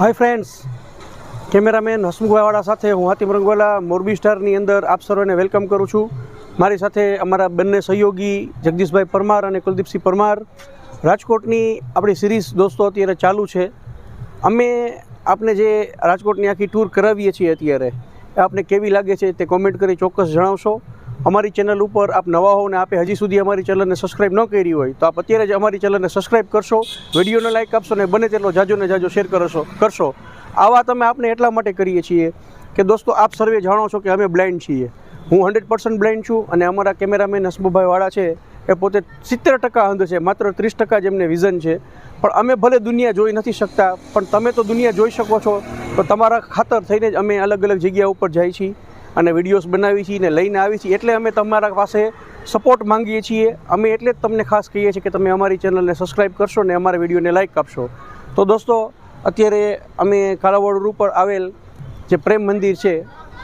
હાય friends, cameraman હસમુખવાળા સાથે હું હાતિમ રંગવાલા, મોરબી સ્ટારની અંદર આપ સર્વેને વેલકમ કરું છું. મારી સાથે અમારા બંને સહયોગી જગદીશભાઈ પરમાર અને કુલદીપસિંહ પરમાર. રાજકોટની આપણી સિરીઝ દોસ્તો અત્યારે ચાલુ છે. અમે આપને જે રાજકોટની આખી ટૂર કરાવીએ છીએ અત્યારે આપને કેવી લાગે છે તે કોમેન્ટ કરી ચોક્કસ જણાવશો. અમારી ચેનલ ઉપર આપ નવા હો ને આપે હજી સુધી અમારી ચેનલને સબસ્ક્રાઇબ ન કરી હોય, તો આપ અત્યારે જ અમારી ચેનલને સબસ્ક્રાઇબ કરશો વિડીયોને લાઇક આપશો ને બને તેટલો જાજો ને જાજો શેર કરશો કરશો. આવા તમે આપને એટલા માટે કરીએ છીએ કે દોસ્તો, આપ સર્વે જાણો છો કે અમે બ્લાઇન્ડ છીએ. હું હંડ્રેડ પર્સન્ટ બ્લાઇન્ડ છું અને અમારા કેમેરામેન હસમુભાઈ વાળા છે, એ પોતે સિત્તેર ટકા અંધ છે, માત્ર ત્રીસ ટકા જ એમને વિઝન છે. પણ અમે ભલે દુનિયા જોઈ નથી શકતા, પણ તમે તો દુનિયા જોઈ શકો છો, તો તમારા ખાતર થઈને જ અમે અલગ અલગ જગ્યા ઉપર જાય છીએ. અને વિડીયોઝ બનાવી છીએ ને લઈને આવી છીએ. એટલે અમે તમારા પાસે સપોર્ટ માંગીએ છીએ. અમે એટલે જ તમને ખાસ કહીએ છીએ કે તમે અમારી ચેનલને સબસ્ક્રાઈબ કરશો ને અમારા વિડીયોને લાઇક આપશો. તો દોસ્તો, અત્યારે અમે કાલાવાડ ઉપર આવેલ જે પ્રેમ મંદિર છે,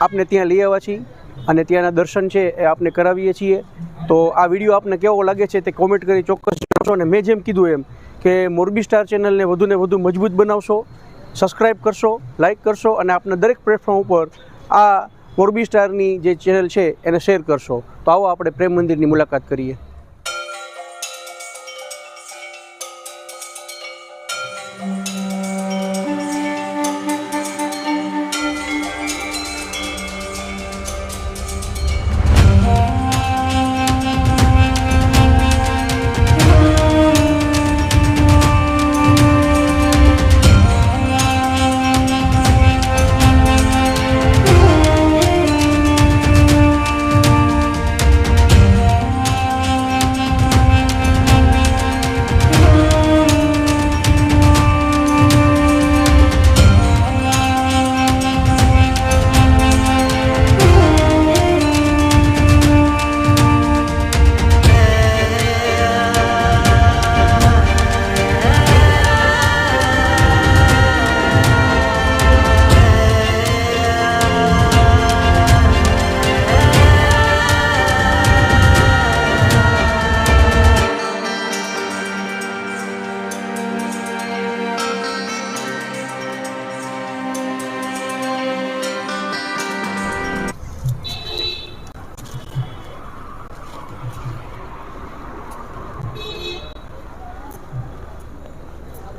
આપને ત્યાં લઈ આવ્યા છીએ અને ત્યાંના દર્શન છે એ આપને કરાવીએ છીએ. તો આ વીડિયો આપને કેવો લાગે છે તે કોમેન્ટ કરી ચોક્કસ જણાવશો અને મેં જેમ કીધું એમ કે મોરબી સ્ટાર ચેનલને વધુને વધુ મજબૂત બનાવશો. સબસ્ક્રાઈબ કરશો લાઇક કરશો અને આપના દરેક પ્લેટફોર્મ ઉપર આ મોરબી સ્ટારની જે ચેનલ છે એને શેર કરશો. તો આવો આપણે પ્રેમ મંદિરની મુલાકાત કરીએ.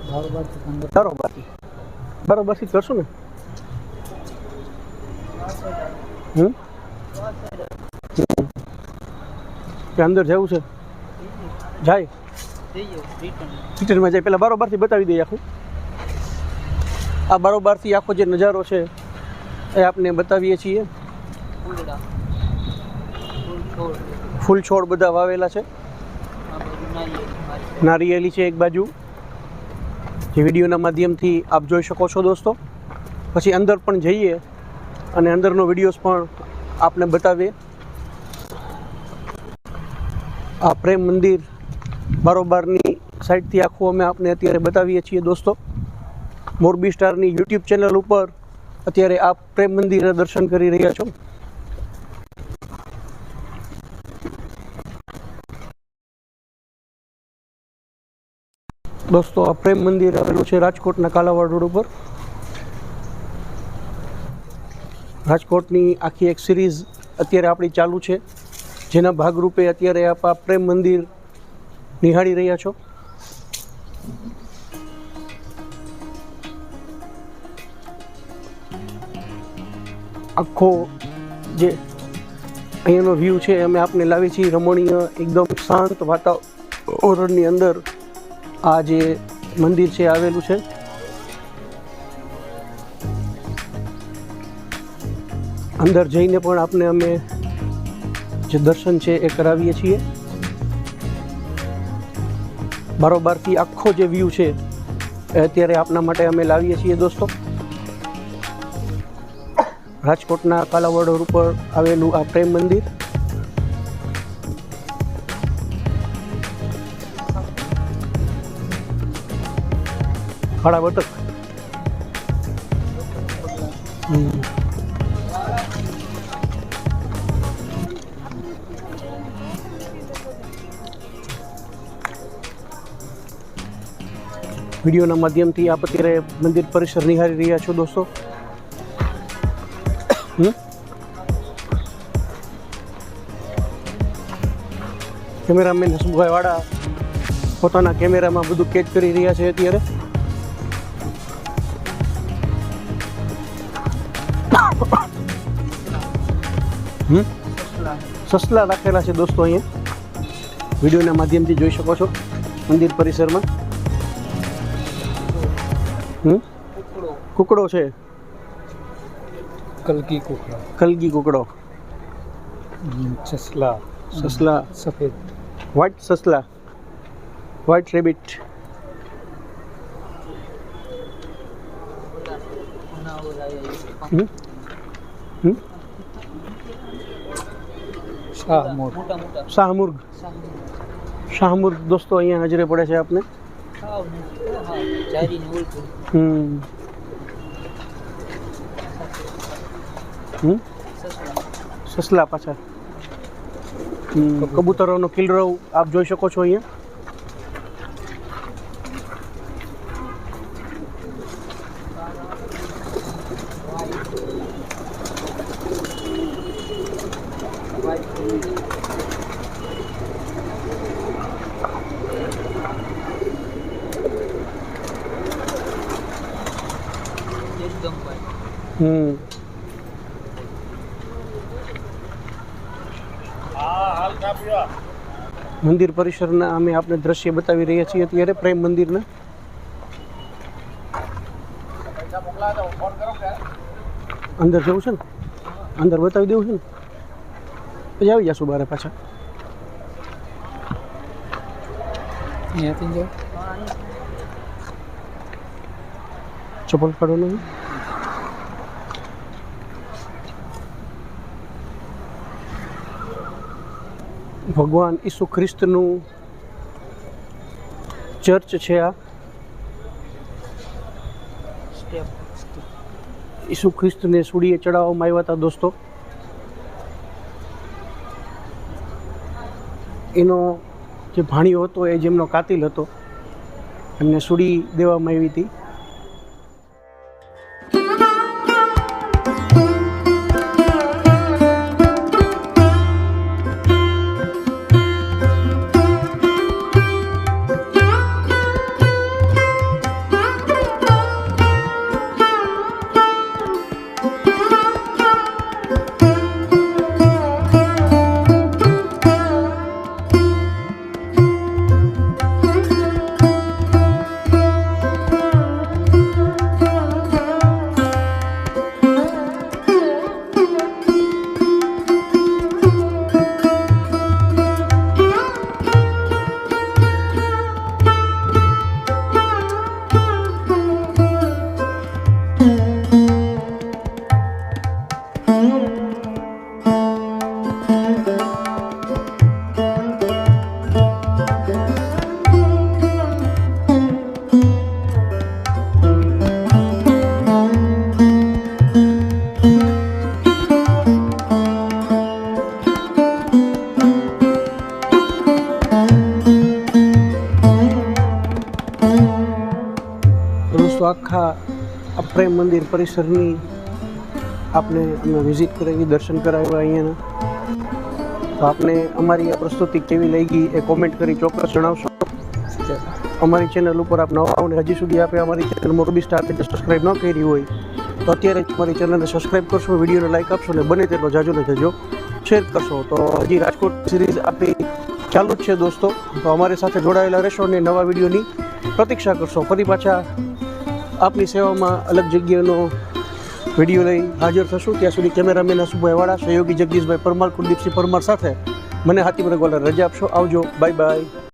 બરોબર. બરોબરથી કરશું ને? હમ? અંદર જવું છે? જાય. રિટર્નમાં જાય. પહેલાં બારોબારથી બતાવી દઈએ આખું. આ બારોબારથી આખો જે નજારો છે, એ આપને બતાવીએ છીએ. ફૂલ છોડ બધા વાવેલા છે. નારિયેલી છે એક બાજુ. જે વિડીયોના માધ્યમથી આપ જોઈ શકો છો દોસ્તો. પછી અંદર પણ જઈએ અને અંદરનો વિડીયોઝ પણ આપને બતાવીએ. આ પ્રેમ મંદિર બારોબારની સાઈડથી આખું અમે આપને અત્યારે બતાવીએ છીએ દોસ્તો. મોરબી સ્ટારની યુટ્યુબ ચેનલ ઉપર અત્યારે આપ પ્રેમ મંદિરના દર્શન કરી રહ્યા છો. દોસ્તો, આ પ્રેમ મંદિર આવેલું છે રાજકોટના કાલાવાડ રોડ ઉપર. રાજકોટની આખી એક સિરીઝ અત્યારે આપણી ચાલુ છે. જેના ભાગરૂપે અત્યારે આપ આ પ્રેમ મંદિર નિહાળી રહ્યા છો. આખો જે અહીંયાનો વ્યૂ છે, અમે આપને લાવી છીએ રમણીય, એકદમ શાંત વાતાવરણની અંદર. આ જે મંદિર છે આવેલું છે. અંદર જઈને પણ આપને અમે જે દર્શન છે એ કરાવીએ છીએ. બારોબારથી આખો જે વ્યૂ છે એ અત્યારે આપના માટે અમે લાવીએ છીએ દોસ્તો. રાજકોટના કાલાવડ ઉપર આવેલું આ પ્રેમ મંદિર. કાળા બટક વિડીયોના માધ્યમથી આપ અત્યારે મંદિર પરિસર નિહાળી રહ્યા છો, દોસ્તો? કેમેરામેન હસમુભાઈ વાળા પોતાના કેમેરામાં બધું કેચ કરી રહ્યા છે અત્યારે. સસલા રાખેલા છે દોસ્તો અહીંયા. વિડીયોના માધ્યમથી જોઈ શકો છો મંદિર પરિસરમાં. કુકડો છે. કલગી કુકડો. કલગી કુકડો. સસલા. સસલા. સફેદ. વ્હાઇટ સસલા. વ્હાઇટ રેબિટ હમ? હમ? શાહમોર શાહમુર્ગ. શાહમુર્ગ દોસ્તો અહીંયા નજરે પડે છે આપને? હમ. હમ? સસલા પાછા. કબૂતરોનો કિલરવ આપ જોઈ શકો છો અહીંયા. હમ. મંદિર પરિસરના અમે આપને દ્રશ્ય બતાવી રહ્યા છીએ અત્યારે પ્રેમ મંદિરના. અંદર જવું છે ને? અંદર બતાવી દેવું છે ને? પછી આવી જશું બારે પાછા. ચપ્પલ કાઢવાનું ભગવાન ઈસુ ખ્રિસ્તનું ચર્ચ છે આ. ઈસુ ખ્રિસ્તને સુડીએ ચડાવવામાં આવ્યા હતા દોસ્તો. એનો જે ભાણિયો હતો એ જેમનો કાતિલ હતો, એમને સુડી દેવામાં આવી હતી. મંદિર પરિસરની આપને અમે વિઝિટ કરાવી, દર્શન કરાવ્યા અહીંયાના. તો આપને અમારી આ પ્રસ્તુતિ કેવી લઈ ગઈ એ કોમેન્ટ કરી ચોક્કસ જણાવશો. અમારી ચેનલ ઉપર આપ નવા અને હજી સુધી આપે અમારી channel Morbi star page subscribe ન કરી હોય, તો અત્યારે જ અમારી ચેનલને સબસ્ક્રાઈબ કરશો વિડીયોને લાઇક આપશો ને બને તેટલો જાજો ને જજો શેર કરશો. તો હજી રાજકોટ સિરીઝ આપણી ચાલુ જ છે દોસ્તો. તો અમારી સાથે જોડાયેલા રહેશો અને નવા વિડીયોની પ્રતીક્ષા કરશો. ફરી પાછા આપની સેવામાં અલગ જગ્યાનો વીડિયો લઈ હાજર થશું. ત્યાં સુધી કેમેરામેન હસુભાઈ વાળા, સહયોગી જગદીશભાઈ પરમાર, કુલદીપસિંહ પરમાર સાથે મને હાથી રગવાલા રજા આપશો. આવજો. Bye bye.